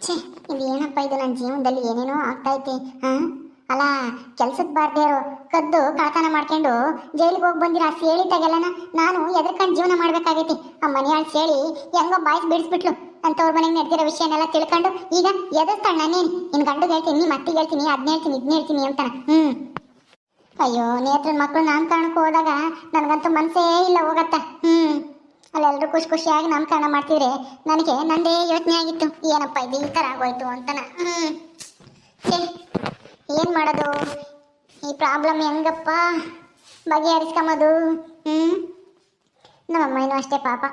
ಛೇ ಇದು ಏನಪ್ಪ ಇದು ನನ್ನ ಜೀವನದಲ್ಲಿ ಏನೇನೋ ಆಗ್ತೈತೆ ಹಾಂ? ಅಲ್ಲ ಕೆಲ್ಸಕ್ಕೆ ಬಾರ್ದೇ ಕದ್ದು ಕಳ್ತನ ಮಾಡ್ಕೊಂಡು ಜೈಲಿಗೆ ಹೋಗಿ ಬಂದಿರೋ ಆ ಸೇಳಿ ನಾನು ಎದ್ರಕಂಡು ಜೀವನ ಮಾಡ್ಬೇಕಾಗೈತಿ. ಆ ಮನೆಯಾಳ ಸೇಳಿ ಹೆಂಗೋ ಬಾಯ್ಸ್ ಬಿಡಿಸ್ಬಿಟ್ಲು. ಅಂತವ್ರ ಮನೆಗೆ ನಡೆದಿರೋ ವಿಷಯನೆಲ್ಲ ತಿಳ್ಕೊಂಡು ಈಗ ಎದಸ್ತಾಳ ನಾನೇನು ನಿನ್ ಗಂಡು ಹೇಳ್ತೀನಿ ಅತ್ತಿಗೆ ಹೇಳ್ತೀನಿ ಅದನ್ನ ಹೇಳ್ತೀನಿ ಇದನ್ನ ಹೇಳ್ತೀನಿ ಅಂತಾನ ಹ್ಞೂ ಅಯ್ಯೋ ನೇತ್ರ ಮಕ್ಕಳು ಕಾರಣಕ್ಕೆ ಹೋದಾಗ ನನಗಂತೂ ಮನಸ್ಸೇ ಇಲ್ಲ ಹೋಗತ್ತ. ಹ್ಮ್. ಅಲ್ಲೆಲ್ಲರೂ ಖುಷಿ ಖುಷಿಯಾಗಿ ನಾಮಕರಣ ಮಾಡ್ತಿದ್ರೆ ನನಗೆ ನಂದೇ ಯೋಚನೆ ಆಗಿತ್ತು. ಏನಪ್ಪ ಇದು ಈ ಥರ ಆಗೋಯ್ತು ಅಂತನ. ಹ್ಞೂ ಏನು ಮಾಡೋದು? ಈ ಪ್ರಾಬ್ಲಮ್ ಹೆಂಗಪ್ಪ? ಬಗೆಹರಿಸ್ಕೊಂಬೋದು ನಮ್ಮಮ್ಮ ಏನು ಅಷ್ಟೇ ಪಾಪ.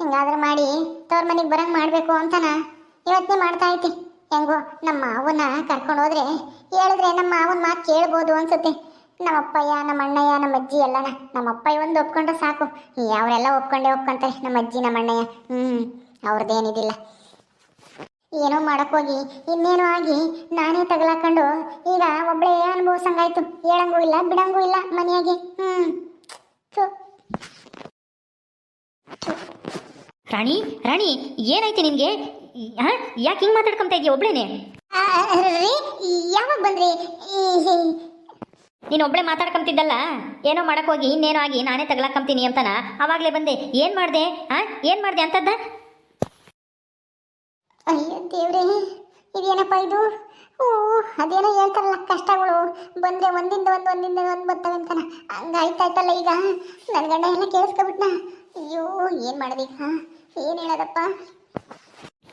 ಹಿಂಗಾದ್ರೆ ಮಾಡಿ ತವ್ರ ಮನೆಗೆ ಬರಂಗೆ ಮಾಡಬೇಕು ಅಂತನ. ಯೋಚನೆ ಮಾಡ್ತಾ ಐತಿ ಹೆಂಗೋ, ನಮ್ಮ ಮಾವನ್ನ ಕರ್ಕೊಂಡು ಹೋದ್ರೆ ಹೇಳಿದ್ರೆ ನಮ್ಮ ಮಾವನ ಮಾತು ಕೇಳ್ಬೋದು ಅನ್ಸುತ್ತೆ. ನಮ್ಮ ಅಪ್ಪಯ್ಯ ನಮ್ಮ ಅಣ್ಣಯ್ಯ ನಮ್ಮ ಅಜ್ಜಿ ಎಲ್ಲನ. ನಮ್ಮ ಅಪ್ಪಯ್ಯ ಒಂದು ಒಪ್ಕೊಂಡ್ರೆ ಸಾಕು. ಅವರೆಲ್ಲ ಒಪ್ಕೊಂಡೇ ಒಪ್ಕೊಂತಾರೆ ನಮ್ಮ ಅಜ್ಜಿ ನಮ್ಮ ಅಣ್ಣಯ್ಯ ಹ್ಞೂ ಅವ್ರದ್ದೇನಿದಿಲ್ಲ. ಏನೋ ಮಾಡಕ್ಕೋಗಿ ಇನ್ನೇನೋ ಆಗಿ ನಾನೇ ತಗಲಾಕೊಂಡು ಈಗ ಒಬ್ಬಳೇ ಅನುಭವಿಸಂಗಾಯ್ತು ಹೇಳಂಗೂ ಇಲ್ಲ ಬಿಡಂಗೂ ಇಲ್ಲ ಮನೆಯಾಗಿ. ಹ್ಞೂ ರಾಣಿ ರಾಣಿ ಏನಾಯ್ತು ನಿನಗೆ ಹಾಂ? ಯಾಕೆ ಹಿಂಗೆ ಮಾತಾಡ್ಕೊಂತ ಇದೆಯಾ ಒಬ್ಳೇನೆ? ಯಾವಾಗ ಬಂದ್ರಿ? ನೀನು ಒಬ್ಬಳೆ ಮಾತಾಡ್ಕೊಂತಿದ್ದಲ್ಲ? ಏನೋ ಮಾಡಕ್ ಹೋಗಿ ಇನ್ನೇನೋ ಆಗಿ ನಾನೇ ತಗಲಾಕಂತೀನಿ ಅಂತನ? ಅವಾಗಲೇ ಬಂದೆ. ಏನು ಮಾಡಿದೆ? ಹಾಂ ಏನು ಮಾಡಿದೆ ಅಂತದ್ದ? ಅಯ್ಯೋ ದೇವ್ರೇ ಇದೇನಪ್ಪ ಇದು? ಓ ಅದೇನೋ ಹೇಳ್ತಾರಲ್ಲ ಕಷ್ಟಗಳು. ಬಂದ್ರೆ ಒಂದಿಂದ ಒಂದು ಒಂದಿಂದ ಒಂದು ಬರ್ತವೆ ಅಂತಾನ? ಹಂಗಾಯ್ತಾಯ್ತಲ್ಲ ಈಗ? ನನ್ನ ಗಂಡ ಎಲ್ಲ ಕೇಳಿಸ್ಕೊಬಿಟ್ನ? ಅಯ್ಯೋ ಏನು ಮಾಡ್ದೆ ಹಾ ಏನು ಹೇಳೋದಪ್ಪ?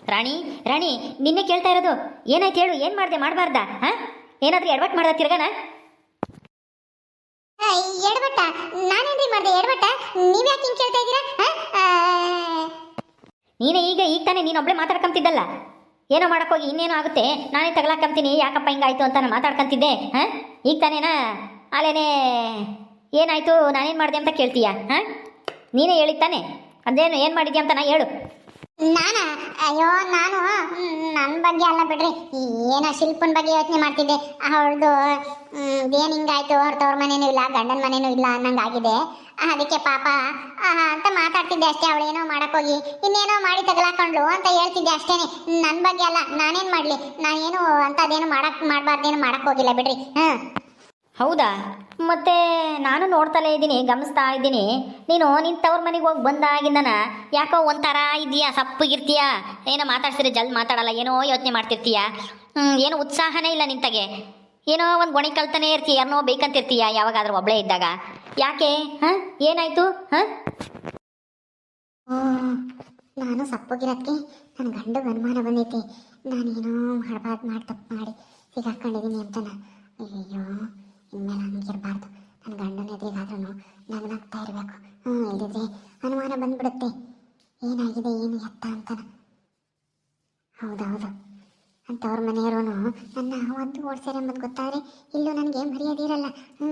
ರಾಣಿ ರಾಣಿ ನಿನ್ನೆ ಕೇಳ್ತಾ ಇರೋದು. ಏನಾಯ್ತು ಹೇಳು ಏನು ಮಾಡಿದೆ? ಮಾಡಬಾರ್ದಾ? ಹಾ ಏನಾದ್ರೂ ಎಡವಟ್ ಮಾಡ್ದ ತಿರ್ಗನ? ಆ, ಎಡವಟ್ಟ ನಾನೇನ್ರಿ ಮಾಡಿದೆ? ಎಡವಟ್ಟ ನೀವ್ಯಾಕೆ ಹಿಂಗೆ ಕೇಳ್ತಾ ಇದ್ದೀರಾ? ನೀನೇ ಈಗ ಈಗ ತಾನೇ ನೀನು ಒಬ್ಳೆ ಮಾತಾಡ್ಕೊಂತಿದ್ದಲ್ಲ. ಏನೋ ಮಾಡೋಕ್ಕೋಗಿ ಇನ್ನೇನೋ ಆಗುತ್ತೆ. ನಾನೇ ತಗಲಾಕಂತೀನಿ. ಯಾಕಪ್ಪ ಹಿಂಗಾಯ್ತು ಅಂತ ನಾನು ಮಾತಾಡ್ಕೊಂತಿದ್ದೆ. ಹಾಂ? ಈಗ ತಾನೇನಾ? ಅಲ್ಲೇನೇ ಏನಾಯ್ತು? ನಾನೇನು ಮಾಡಿದೆ ಅಂತ ಕೇಳ್ತೀಯಾ? ಹಾಂ? ನೀನೇ ಹೇಳಿದ್ದಾನೆ ಅದೇನು, ಏನು ಮಾಡಿದ್ಯಾ ಅಂತ ನಾ ಹೇಳು. ನಾನಾ? ಅಯ್ಯೋ, ನಾನು ನನ್ನ ಬಗ್ಗೆ ಅಲ್ಲ ಬಿಡ್ರಿ. ಏನೋ ಶಿಲ್ಪನ ಬಗ್ಗೆ ಯೋಚನೆ ಮಾಡ್ತಿದ್ದೆ. ಅವಳದು ಏನು ಹಿಂಗಾಯ್ತು? ಅವ್ರ ತವ್ರ ಮನೇನೂ ಇಲ್ಲ, ಗಂಡನ ಮನೇನೂ ಇಲ್ಲ ಅನ್ನಂಗಾಗಿದೆ. ಅದಕ್ಕೆ ಪಾಪ ಅಂತ ಮಾತಾಡ್ತಿದ್ದೆ ಅಷ್ಟೇ. ಅವಳೇನೋ ಮಾಡಕ್ಕೋಗಿ ಇನ್ನೇನೋ ಮಾಡಿ ತಗಲಾಕೊಂಡ್ಳು ಅಂತ ಹೇಳ್ತಿದ್ದೆ ಅಷ್ಟೇನೆ. ನನ್ನ ಬಗ್ಗೆ ಅಲ್ಲ, ನಾನೇನು ಮಾಡಲಿ? ನಾನೇನು ಅದೇನು ಮಾಡಕ್, ಮಾಡಬಾರ್ದೇನು ಹೋಗಿಲ್ಲ ಬಿಡ್ರಿ. ಹಾಂ ಹೌದಾ? ಮತ್ತೆ ನಾನು ನೋಡ್ತಲೇ ಇದ್ದೀನಿ, ಗಮನಿಸ್ತಾ ಇದ್ದೀನಿ. ನೀನು ನಿನ್ನ ತವ್ರ ಮನೆಗೆ ಹೋಗಿ ಬಂದಾಗಿಂದನ ಯಾಕೋ ಒಂಥರ ಇದೆಯಾ ಸಪ್ಪಗಿರ್ತೀಯ ಏನೋ ಮಾತಾಡ್ಸಿದ್ರೆ ಜಲ್ದಿ ಮಾತಾಡಲ್ಲ, ಏನೋ ಯೋಚನೆ ಮಾಡ್ತಿರ್ತೀಯ? ಏನೋ ಉತ್ಸಾಹನೇ ಇಲ್ಲ ನಿಂತಗೆ. ಏನೋ ಒಂದು ಗೊಣೆ ಕಲ್ತಾನೆ ಇರ್ತೀಯ ಯಾರನ್ನೋ ಬೇಕಂತಿರ್ತೀಯ ಯಾವಾಗಾದ್ರೂ ಒಬ್ಳೇ ಇದ್ದಾಗ? ಯಾಕೆ? ಹಾಂ? ಏನಾಯ್ತು? ಹಾಂ? ನಾನು ಸಪ್ಪಗಿರೋದಕ್ಕೆ ನನ್ನ ಗಂಡು ಅನುಮಾನ ಬಂದೈತಿ. ನಾನೇನೋ ಮಾಡಬಾರ್ದು ಮಾಡಿ ತಪ್ಪು ಮಾಡಿ ಸಿಗಾಕೊಂಡಿದ್ದೀನಿ ಅಂತನ. ಅಯ್ಯೋ ಇನ್ಮೇಲೆ ಹಂಗಿರಬಾರ್ದು ನನ್ನ ಗಂಡನ ಎದುರಿಗಾದ್ರೂ ನಗ್ತಾ ಇರಬೇಕು. ಹ್ಞೂ ಇಲ್ಲದಿದ್ರೆ ಅನುಮಾನ ಬಂದ್ಬಿಡುತ್ತೆ. ಏನಾಗಿದೆ, ಏನು ಎತ್ತ ಅಂತ ಹೌದೌದು. ಅಂಥವ್ರ ಮನೆಯವರು ನನ್ನ ಒಂದು ಓಡಿಸ್ಯಾರೆ ಎಂಬುದು ಗೊತ್ತಾದ್ರೆ ಇಲ್ಲೂ ನನಗೆ ಮರ್ಯಾದೆ ಇರಲ್ಲ. ಹ್ಞೂ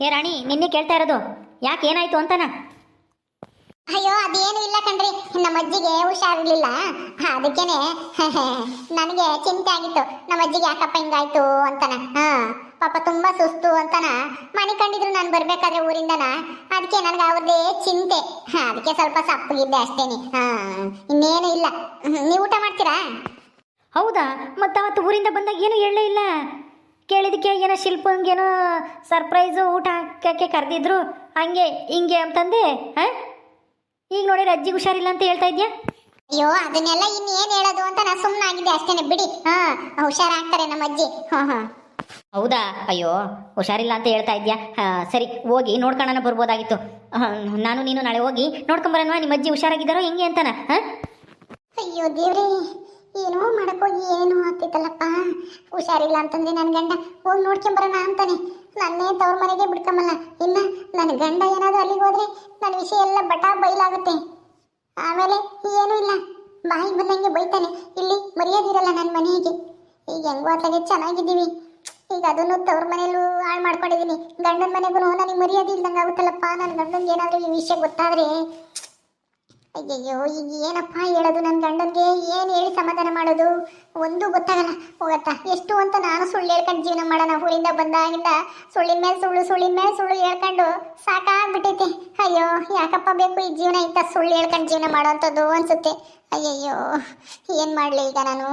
ಏ ರಾಣಿ, ನಿನ್ನೆ ಕೇಳ್ತಾ ಇರೋದು. ಯಾಕೆ ಏನಾಯ್ತು ಅಂತನ? ಅಯ್ಯೋ, ಅದೇನು ಇಲ್ಲ ಕಣ್ರಿ. ನಮ್ಮ ಅಜ್ಜಿಗೆ ಹುಷಾರಿರ್ಲಿಲ್ಲ. ಅದಕ್ಕೇನೆ. ನನಗೆ ಚಿಂತೆ ಆಗಿತ್ತು. ನಮ್ಮ ಅಜ್ಜಿಗೆ, ಯಾಕಪ್ಪ ಹಿಂಗಾಯ್ತು? ಅಂತನ. ಹಾ, ಪಾಪ ತುಂಬಾ ಸುಸ್ತು ಅಂತನ. ಮನೆ ಕಂಡಿದ್ರು ನಾನು ಬರ್ಬೇಕಾದ್ರೆ ಊರಿಂದನ. ಅದಕ್ಕೆ ನನಗೆ ಅವ್ರದ್ದೇ ಚಿಂತೆ. ಅದಕ್ಕೆ ಸ್ವಲ್ಪ ಸಪ್ಪಗಿದ್ದೆ ಅಷ್ಟೇನೆ ಹಾ, ಇನ್ನೇನು ಇಲ್ಲ. ನೀವು ಊಟ ಮಾಡ್ತೀರಾ? ಹೌದಾ? ಮತ್ತೆ ಅವತ್ತು ಊರಿಂದ ಬಂದಾಗ ಏನು ಹೇಳಲೇ ಇಲ್ಲ. ಕೇಳಿದಕ್ಕೆ ಏನೋ ಶಿಲ್ಪಂಗೇನೋ ಸರ್ಪ್ರೈಸು ಊಟ ಹಾಕಕ್ಕೆ ಕರೆದಿದ್ರು. ಹಂಗೆ, ಹಿಂಗೆ ಅಂತಂದೆ, ಹಾಂ? ಈಗ ನೋಡಿ ಅಜ್ಜಿಗೆ ಹುಷಾರಿಲ್ಲ ಅಂತ ಹೇಳ್ತಾ ಇದ್ಯಾ? ಅಯ್ಯೋ ಅದನ್ನೆಲ್ಲ ಇನ್ನೇನು ಹೇಳೋದು ಅಂತ ನಾನು ಸುಮ್ಮನಾಗಿದ್ದೆ ಅಷ್ಟೇನೆ ಬಿಡಿ. ಹಾ ಹುಷಾರಾಗ್ತಾರೆ ನಮ್ಮ ಅಜ್ಜಿ. ಹಾ ಹಾ. ಹೌದಾ? ಅಯ್ಯೋ ಹುಷಾರಿಲ್ಲ ಅಂತ ಹೇಳ್ತಾ ಇದ್ಯಾ? ಹಾ, ಸರಿ ಹೋಗಿ ನೋಡ್ಕೊಳ್ಳೋಣ ಬರ್ಬೋದಾಗಿತ್ತು. ನಾನು ನೀನು ನಾಳೆ ಹೋಗಿ ನೋಡ್ಕೊಂಬರೋಣ ನಿಮ್ಮ ಅಜ್ಜಿ ಹುಷಾರಾಗಿದ್ದಾರೋ ಹೆಂಗೆ ಅಂತಾನ ಹಾಂ? ಅಯ್ಯೋ ದೇವ್ರಿ ಏನೋ ಮಾಡಕ್ಕೋಗಿ ಏನೋ ಆಗ್ತಿತ್ತಲ್ಲಪ್ಪ. ಹುಷಾರಿಲ್ಲ ಅಂತಂದ್ರೆ ನನ್ನ ಗಂಡ ಹೋಗಿ ನೋಡ್ಕೊಂಬರೋಣ ಅಂತಾನೆ. ನನ್ನೇ ತವ್ರ ಮನೆಗೆ ಬಿಡ್ಕಮ್ಮಲ್ಲ. ಇನ್ನ ನನ್ನ ಗಂಡ ಏನಾದ್ರು ಅಲ್ಲಿಗೆ ಹೋದ್ರೆ ನನ್ನ ವಿಷಯ ಎಲ್ಲ ಬಟಾ ಬಯಲಾಗುತ್ತೆ ಆಮೇಲೆ ಏನೂ ಇಲ್ಲ. ಬಾಯಿ ಬಂದಂಗೆ ಬೈತಾನೆ. ಇಲ್ಲಿ ಮರ್ಯಾದಿರಲ್ಲ ನನ್ನ ಮನೆಗೆ. ಈಗ ಹೆಂಗೋ ಅತ್ಲಾಗೆ ಚೆನ್ನಾಗಿದ್ದೀವಿ. ಈಗ ಅದನ್ನು ತವ್ರ ಮನೆಯಲ್ಲೂ ಹಾಳು ಮಾಡ್ಕೊಂಡಿದ್ದೀನಿ ಗಂಡನ ಮನೆಗೂ ನನಗೆ ಮರ್ಯಾದೆ ಇಲ್ದಂಗೆ ಆಗುತ್ತಲ್ಲಪ್ಪ. ನನ್ನ ಗಂಡನಿಗೆ ಏನಾದರೂ ಈ ವಿಷಯ ಗೊತ್ತಾದ್ರೆ ಅಯ್ಯಯ್ಯೋ ಈಗ ಏನಪ್ಪ ಹೇಳೋದು? ನನ್ನ ಗಂಡನಿಗೆ ಏನು ಹೇಳಿ ಸಮಾಧಾನ ಮಾಡೋದು? ಒಂದು ಗೊತ್ತಾಗಲ್ಲ. ಹೋಗತ್ತಾ ಎಷ್ಟು ಅಂತ ನಾನು ಸುಳ್ಳು ಹೇಳ್ಕೊಂಡು ಜೀವನ ಮಾಡೋಣ. ಊರಿಂದ ಬಂದಾಗಿಂದ ಸುಳ್ಳಿನ ಮೇಲೆ ಸುಳ್ಳು, ಸುಳ್ಳಿನ ಮೇಲೆ ಸುಳ್ಳು ಹೇಳ್ಕೊಂಡು ಸಾಕಾಗ್ಬಿಟ್ಟೈತೆ. ಅಯ್ಯೋ, ಯಾಕಪ್ಪ ಬೇಕು ಈ ಜೀವನ ಇಂಥ ಸುಳ್ಳು ಹೇಳ್ಕೊಂಡು ಜೀವನ ಮಾಡೋವಂಥದ್ದು ಅನ್ಸುತ್ತೆ. ಅಯ್ಯಯ್ಯೋ, ಏನು ಮಾಡಲಿ ಈಗ ನಾನು?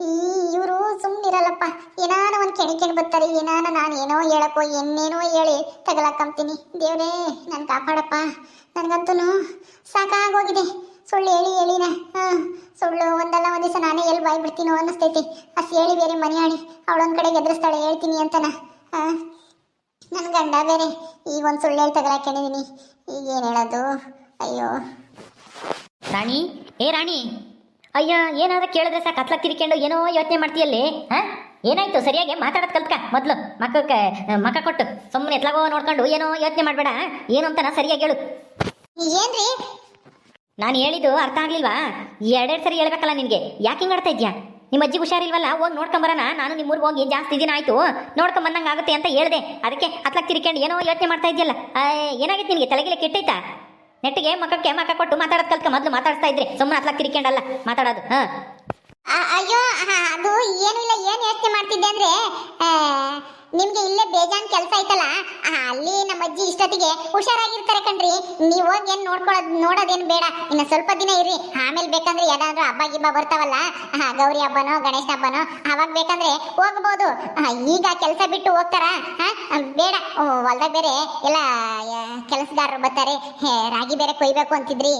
ಈ ಇವರು ಸುಮ್ಮನಿರಲ್ಲಪ್ಪ ಏನಾನ ಒಂದು ಕೆಣಿಕೆಣ್ ಬರ್ತಾರೆ, ಏನಾನ ನಾನು ಏನೋ ಹೇಳಕ್ಕೋ ಏನೇನೋ ಹೇಳಿ ತಗಲಾಕಂತೀನಿ ದೇವ್ರೇ, ನಾನು ಕಾಪಾಡಪ್ಪ. ನನಗಂತೂ ಸಾಕಾಗೋಗಿದೆ. ಸುಳ್ಳು ಹೇಳಿ ಹೇಳಿನ. ಹಾಂ, ಸುಳ್ಳು ಒಂದಲ್ಲ ಒಂದು ದಿವಸ ನಾನೇ ಎಲ್ಲಿ ಬಾಯಿ ಬಿಡ್ತೀನೋ ಅನ್ನಿಸ್ತೈತಿ. ಅಷ್ಟು ಹೇಳಿ ಬೇರೆ ಮನೆ ಅವಳೊಂದು ಕಡೆ ಎದುರಿಸ್ತಾಳೆ ಹೇಳ್ತೀನಿ ಅಂತನ. ಹಾಂ ನನ್ನ ಗಂಡ ಬೇರೆ. ಈಗ ಒಂದು ಸುಳ್ಳು ಹೇಳಿ ತಗಲಾಕೊಂಡಿದ್ದೀನಿ ಈಗ ಈಗೇನು ಹೇಳೋದು? ಅಯ್ಯೋ. ರಾಣಿ, ಏ ರಾಣಿ. ಅಯ್ಯ ಏನಾದ್ರೂ ಕೇಳಿದ್ರೆ ಸಾಕು ಕತ್ಲಕ್ ತಿರ್ಕೊಂಡು ಏನೋ ಯೋಚನೆ ಮಾಡ್ತೀಯಲ್ಲಿ? ಹಾಂ? ಏನಾಯ್ತು? ಸರಿಯಾಗಿ ಮಾತಾಡೋದು ಕಲ್ತ್ಕ ಮೊದ್ಲು. ಮಕ್ಕಕ್ಕೆ ಮಕ್ಕ ಕೊಟ್ಟು. ಸುಮ್ಮನೆ ಎತ್ಲಾಗೋ ನೋಡ್ಕೊಂಡು ಏನೋ ಯೋಚನೆ ಮಾಡಬೇಡ ಏನು ಅಂತ ನಾ ಸರಿಯಾಗಿ ಹೇಳು. ಏನ್ರಿ? ನಾನು ಹೇಳಿದ್ದು ಅರ್ಥ ಆಗ್ಲಿಲ್ವಾ? ಎರಡೆರಡು ಸರಿ ಹೇಳ್ಬೇಕಲ್ಲ ನಿನಗೆ. ಯಾಕೆ ಹಿಂಗೆ ಆಡ್ತಾ ಇದ್ಯಾ? ನಿಮ್ಮ ಅಜ್ಜಿ ಹುಷಾರಿಲ್ವಲ್ಲ ಹೋಗಿ ನೋಡ್ಕೊಂಬರೋಣ. ನಾನು ನಿಮ್ಮೂರಿಗೆ ಹೋಗಿ ಜಾಸ್ತಿ ದಿನ ಆಯ್ತು ನೋಡ್ಕೊಂಬಂದಂಗೆ ಆಗುತ್ತೆ ಅಂತ ಹೇಳ್ದೆ. ಅದಕ್ಕೆ ಹತ್ಲಕ್ ತಿರ್ಕೊಂಡು ಏನೋ ಯೋಚನೆ ಮಾಡ್ತಾ ಇದೆಯಲ್ಲ. ಏನಾಗಿತ್ತು ನಿನಗೆ? ತಲೆಗಿಲೆ ಕೆಟ್ಟೈತಾ? ನೆಟ್ಟಿಗೆ ಮಕ್ಕಕ್ಕೆ ಮಕ್ಕ ಕೊಟ್ಟು ಮಾತಾಡೋದು ಕಲ್ತ್ಕ ಮೊದಲು ಮಾತಾಡ್ತಾ ಇದ್ರಿ. ಸುಮ್ಮನೆ ಹತ್ಲಕ್ ತಿರ್ಕೊಂಡಲ್ಲ ಮಾತಾಡೋದು, ಹಾಂ. ಅಯ್ಯೋ ಅದು ಏನಿಲ್ಲ ಏನು ಯೋಚನೆ ಮಾಡ್ತಿದ್ದೆ ಅಂದ್ರೆ ನಿಮ್ಗೆ ಇಲ್ಲೇ ಬೇಜಾನ್ ಕೆಲಸ ಐತಲ್ಲ? ಅಲ್ಲಿ ನಮ್ಮ ಅಜ್ಜಿ ಇಷ್ಟೊತ್ತಿಗೆ ಹುಷಾರಾಗಿರ್ತಾರೆ ಕಣ್ರಿ. ನೀವು ಹೋಗಿ ಏನ್ ನೋಡ್ಕೊಳ್ಳೋದ್ ನೋಡೋದೇನ್ ಬೇಡ. ಇನ್ನ ಸ್ವಲ್ಪ ದಿನ ಇರ್ರಿ. ಆಮೇಲೆ ಬೇಕಂದ್ರೆ ಏನಾದ್ರೂ ಹಬ್ಬ ಗಿಬ್ಬ ಬರ್ತಾವಲ್ಲ? ಗೌರಿ ಹಬ್ಬನೋ ಗಣೇಶ ಹಬ್ಬನೋ ಅವಾಗ ಬೇಕಂದ್ರೆ ಹೋಗ್ಬೋದು. ಈಗ ಕೆಲಸ ಬಿಟ್ಟು ಹೋಗ್ತಾರ? ಬೇಡ. ಹೊಲ್ದಾಗ ಬೇರೆ ಎಲ್ಲ ಕೆಲಸಗಾರರು ಬರ್ತಾರೆ. ರಾಗಿ ಬೇರೆ ಕೊಯ್ಬೇಕು ಅಂತಿದ್ರಿ.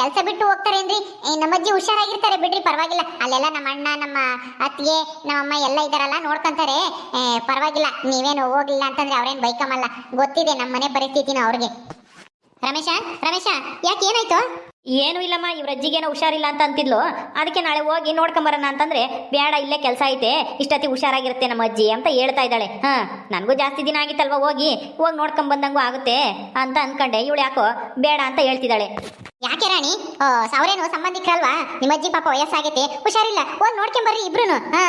ಕೆಲಸ ಬಿಟ್ಟು ಹೋಗ್ತಾರೇನ್ರಿ ಏ, ನಮ್ಮ ಅಜ್ಜಿ ಹುಷಾರಾಗಿರ್ತಾರೆ ಬಿಡ್ರಿ ಪರವಾಗಿಲ್ಲ. ಅಲ್ಲೆಲ್ಲ ನಮ್ಮ ಅಣ್ಣ ನಮ್ಮ ಅತ್ತಿಗೆ ನಮ್ಮಮ್ಮ ಎಲ್ಲ ಇದಾರಲ್ಲ ನೋಡ್ಕೊಂತಾರೆ. ಪರವಾಗಿಲ್ಲ ನೀವೇನು ಹೋಗ್ಲಿಲ್ಲ ಅಂತಂದ್ರೆ ಅವ್ರೇನ್ ಬೈಕಮಲ್ಲ ಗೊತ್ತಿದೆ ನಮ್ಮ ಮನೆ ಪರಿಸ್ಥಿತಿನ ಅವ್ರಿಗೆ. ರಮೇಶ ರಮೇಶ ಯಾಕೆ ಏನಾಯ್ತು? ಏನು ಇಲ್ಲಮ್ಮ ಇವ್ರ ಅಜ್ಜಿಗೇನೋ ಹುಷಾರಿಲ್ಲ ಅಂತ ಅಂತಿದ್ಲು. ಅದಕ್ಕೆ ನಾಳೆ ಹೋಗಿ ನೋಡ್ಕೊಂಬರೋಣ ಅಂತಂದ್ರೆ ಬೇಡ ಇಲ್ಲೇ ಕೆಲಸ ಐತೆ. ಇಷ್ಟೊತ್ತಿ ಹುಷಾರಾಗಿರುತ್ತೆ ನಮ್ಮ ಅಜ್ಜಿ ಅಂತ ಹೇಳ್ತಾ ಇದ್ದಾಳೆ. ಹಾ ನನಗೂ ಜಾಸ್ತಿ ದಿನ ಆಗಿತ್ತಲ್ವ ಹೋಗಿ? ಹೋಗಿ ನೋಡ್ಕೊಂಬಂದಂಗೂ ಆಗುತ್ತೆ ಅಂತ ಅನ್ಕೊಂಡೆ. ಇವಳು ಯಾಕೋ ಬೇಡ ಅಂತ ಹೇಳ್ತಿದ್ದಾಳೆ. ಯಾಕೆ ರಾಣಿ? ಓ ಅವ್ರೇನು ಸಂಬಂಧಿಕರಲ್ವಾ? ನಿಮ್ಮ ಅಜ್ಜಿ ಪಾಪ ವಯಸ್ಸಾಗೈತೆ. ಹುಷಾರಿಲ್ಲ ಹೋಗಿ ನೋಡ್ಕೊಂಬರ್ರಿ ಇಬ್ರು ಹಾ.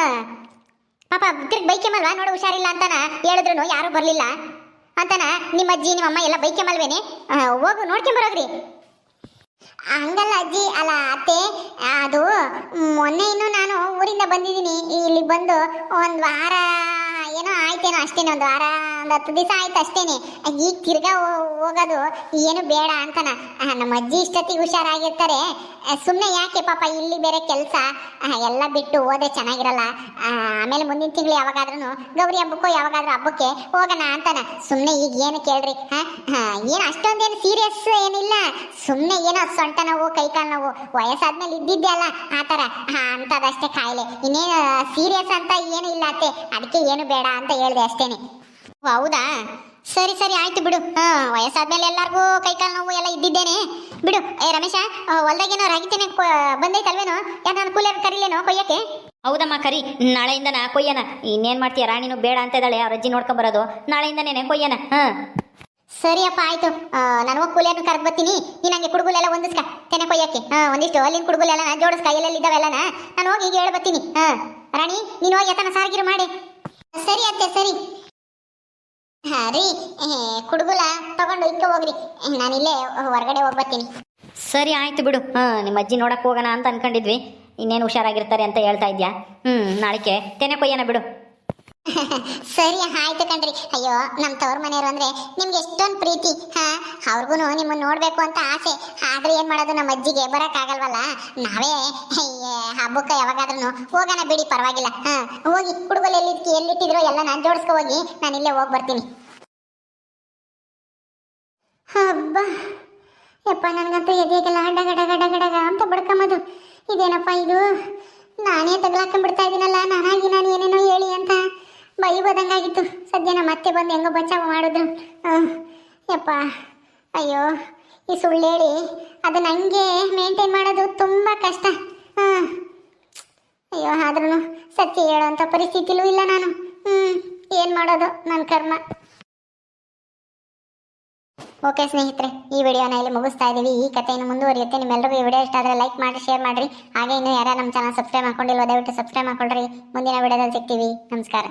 ಪಾಪ, ತಿರ್ಗಿ ಬೈಕೆಮಲ್ವಾ ನೋಡು, ಹುಷಾರಿಲ್ಲ ಅಂತಾನ? ಹೇಳಿದ್ರು ಯಾರು ಬರಲಿಲ್ಲ. ಅಂತಾನ, ನಿಮ್ಮ ಅಜ್ಜಿ, ನಿಮ್ಮ ಅಮ್ಮ ಎಲ್ಲ ಬೈಕೆ ಮಲ್ವೇನೆ? ಹೋಗು ನೋಡ್ಕೊಂಬರೋಗ್ರಿ ಹಂಗಲ್ಲ ಅಜ್ಜಿ, ಅಲ್ಲ ಅತ್ತೆ, ಅದು ಮೊನ್ನೆ ಇನ್ನು ನಾನು ಊರಿಂದ ಬಂದಿದ್ದೀನಿ. ಇಲ್ಲಿ ಬಂದು ಒಂದು ವಾರ ಏನೋ ಆಯ್ತೇನೋ ಅಷ್ಟೇನೋ, ಒಂದು ವಾರ ಒಂದು ಹತ್ತು ದಿವಸ ಆಯ್ತು ಅಷ್ಟೇನೆ. ಈಗ ತಿರ್ಗಾ ಹೋಗೋದು ಏನು ಬೇಡ ಅಂತನ. ನಮ್ಮ ಅಜ್ಜಿ ಇಷ್ಟೊತ್ತಿಗೆ ಹುಷಾರಾಗಿರ್ತಾರೆ. ಸುಮ್ಮನೆ ಯಾಕೆ ಪಾಪ ಇಲ್ಲಿ ಬೇರೆ ಕೆಲಸ? ಎಲ್ಲ ಬಿಟ್ಟು ಹೋದ್ರೆ ಚೆನ್ನಾಗಿರಲ್ಲ. ಆಮೇಲೆ ಮುಂದಿನ ತಿಂಗಳು ಯಾವಾಗಾದ್ರೂ ಗೌರಿ ಹಬ್ಬಕ್ಕೋ ಯಾವಾಗಾದ್ರೂ ಹಬ್ಬಕ್ಕೆ ಹೋಗೋಣ ಅಂತಾನ. ಸುಮ್ಮನೆ ಈಗ ಏನು ಕೇಳ್ರಿ? ಹಾ ಏನು ಅಷ್ಟೊಂದೇನು ಸೀರಿಯಸ್ ಏನಿಲ್ಲ. ಸುಮ್ಮನೆ ಏನೋ ಸೊಂಟ ನೋವು ಕೈಕಾಲು ನೋವು. ವಯಸ್ಸಾದ್ಮೇಲೆ ಇದ್ದಿದ್ದೆ ಅಲ್ಲ ಆ ಥರ. ಅಂಥದ್ದಷ್ಟೇ ಕಾಯಿಲೆ. ಇನ್ನೇನು ಸೀರಿಯಸ್ ಅಂತ ಏನು ಇಲ್ಲ ಅತ್ತೆ. ಅದಕ್ಕೆ ಏನು ಬೇಡ ಅಂತ ಹೇಳಿದೆ ಅಷ್ಟೇನೆ. ಹೌದಾ? ಸರಿ ಸರಿ ಆಯ್ತು ಬಿಡು. ಹಾ ವಯಸ್ಸಾದ್ಮೇಲೆ ಎಲ್ಲರಿಗೂ ಕೈಕಾಲು ನೋವು ಎಲ್ಲ ಇದ್ದಿದ್ದೇನೆ. ಬಿಡು ಏ ರಮೇಶ ಹೊಲ್ದಾಗೇನೋ ರಾಗಿತೇನೆ ಬಂದೈತಲ್ವೇನೋ? ಯಾಕೆ ನಾನು ಕೂಲರ್ ಕರಿಲೇನೋ ಕೊಯ್ಯಕ್ಕೆ? ಹೌದಮ್ಮ ಕರಿ. ನಾಳೆಯಿಂದ ನಾ ಕೊಯ್ಯನ. ಇನ್ನೇನು ಮಾಡ್ತೀಯ? ರಾಣಿನೂ ಬೇಡ ಅಂತ ಇದ್ದಾಳೆ. ಅವ್ರ ಅಜ್ಜಿ ನೋಡ್ಕೊಂಬರೋದು ನಾಳೆಯಿಂದನೇ ಕೊಯ್ಯನ. ಹಾಂ. ಸರಿಯಪ್ಪ ಆಯ್ತು. ನಾನು ಹೋಗಿ ಕೂಲಿಯನ್ನು ಕರೆದು ಬರ್ತೀನಿ. ನೀನು ಹಂಗೆ ಕುಡುಗುಲೆಲ್ಲ ಒಂದಿಸ್ಕ ತೆನೆ ಕೊಯ್ಯಕ್ಕೆ. ಹಾ ಒಂದಿಷ್ಟು ಅಲ್ಲಿನ ಕುಡುಗುಲೆಲ್ಲ ಜೋಡಿಸ್ಕ. ಎಲ್ಲೆಲ್ಲಿ ಇದ್ದಾವೆಲ್ಲನ ನಾನು ಹೋಗಿ ಈಗ ಹೇಳಿ ಬರ್ತೀನಿ ಹಾ. ರಾಣಿ ನೀನು ಹೋಗಿ ಎತ್ತನ ಸಾರ್ಗಿರು ಮಾಡಿ. ಸರಿ ಅತ್ತೆ ಸರಿ. ರೀ. ಕುಡುಗುಲ ತಗೊಂಡು ಇಕ್ಕ ಹೋಗ್ರಿ. ನಾನು ಇಲ್ಲೇ ಹೊರಗಡೆ ಹೋಗ್ಬರ್ತೀನಿ ಸರಿ, ಆಯ್ತು ಬಿಡು. ಹಾಂ, ನಿಮ್ಮ ಅಜ್ಜಿ ನೋಡಕ್ಕೆ ಹೋಗೋಣ ಅಂತ ಅನ್ಕೊಂಡಿದ್ವಿ. ಇನ್ನೇನು ಹುಷಾರಾಗಿರ್ತಾರೆ ಅಂತ ಹೇಳ್ತಾ ಇದ್ಯಾ? ಹ್ಞೂ ನಾಳೆ ತೆನೆ ಕೊಯ್ಯೋಣ ಬಿಡು. ಸರಿ, ಆಯ್ತು ಕಣ್ರಿ. ಅಯ್ಯೋ ನಮ್ಮ ತವ್ರ ಮನೆಯವರು ಅಂದ್ರೆ ನಿಮ್ಗೆ ಎಷ್ಟೊಂದು ಪ್ರೀತಿ, ಹಾ? ಅವ್ರಿಗೂ ನಿಮ್ಮನ್ನ ನೋಡ್ಬೇಕು ಅಂತ ಆಸೆ. ಆದ್ರೆ ಏನ್ ಮಾಡೋದು ನಮ್ಮ ಅಜ್ಜಿಗೆ ಬರಕ್ ಆಗಲ್ವಲ್ಲ ನಾವೇ ಹಬ್ಬಕ್ಕ ಯಾವಾಗಾದ್ರೂ ಹೋಗೋಣ ಬಿಡಿ, ಪರವಾಗಿಲ್ಲ. ಹಾ, ಹೋಗಿ, ಹುಡುಗಲ್ ಎಲ್ಲಿ ಎಲ್ಲಿಟ್ಟಿದ್ರು ಎಲ್ಲ ನಾನು ಜೋಡಿಸ್ಕೊ ಹೋಗಿ, ನಾನು ಇಲ್ಲೇ ಹೋಗಿ ಬರ್ತೀನಿ. ಹಬ್ಬ ಯಪ್ಪ, ನನಗಂತೂ ಎದೆಗೆಲ್ಲ ಗಡ ಗಡ ಗಡ ಅಂತ ಬಡ್ಕೊಂಬದು ಇದೇನಪ್ಪ ಇದು? ನಾನೇ ತಗ್ಲಾಕೊಂಡ್ಬಿಡ್ತಾ ಇದೀನಲ್ಲ, ನಾನಾಗಿ ನಾನು ಏನೇನೋ ಹೇಳಿ ಅಂತ. ಬೈಬೋದಂಗಾಗಿತ್ತು. ಸದ್ಯ ನಮ್ಮ ಅತ್ತೆ ಬಂದು ಹೆಂಗೋ ಬಚಾವ್ ಮಾಡಿದ್ರು. ಯಪ್ಪ, ಅಯ್ಯೋ, ಈ ಸುಳ್ಳು ಹೇಳಿ. ಅದು ನನಗೆ ಮೇಂಟೈನ್ ಮಾಡೋದು ತುಂಬ ಕಷ್ಟ. ಹಾಂ ಅಯ್ಯೋ ಆದ್ರೂ ಸತ್ಯ ಹೇಳೋಂಥ ಪರಿಸ್ಥಿತಿಲೂ ಇಲ್ಲ ನಾನು. ಹ್ಞೂ ಏನು ಮಾಡೋದು? ನನ್ನ ಕರ್ಮ. ಓಕೆ ಸ್ನೇಹಿತರೆ, ಈ ವಿಡಿಯೋನ ಇಲ್ಲಿ ಮುಗಿಸ್ತಾ ಇದ್ದೀವಿ ಈ ಕಥೆಯನ್ನು ಮುಂದುವರಿಯುತ್ತೆ. ನಿಮ್ಮೆಲ್ಲರಿಗೂ ಈ ವಿಡಿಯೋ ಇಷ್ಟ ಆದರೆ ಲೈಕ್ ಮಾಡಿ, ಶೇರ್ ಮಾಡಿರಿ. ಹಾಗೆ ಇನ್ನೂ ಯಾರ್ಯಾರು ನಮ್ಮ ಚಾನಲ್ ಸಬ್ಸ್ಕ್ರೈಬ್ ಮಾಡ್ಕೊಂಡಿಲ್ಲ ದಯವಿಟ್ಟು ಸಬ್ಸ್ಕ್ರೈಬ್ ಮಾಡ್ಕೊಳ್ರಿ. ಮುಂದಿನ ವಿಡಿಯೋದಲ್ಲಿ ಸಿಗ್ತೀವಿ. ನಮಸ್ಕಾರ.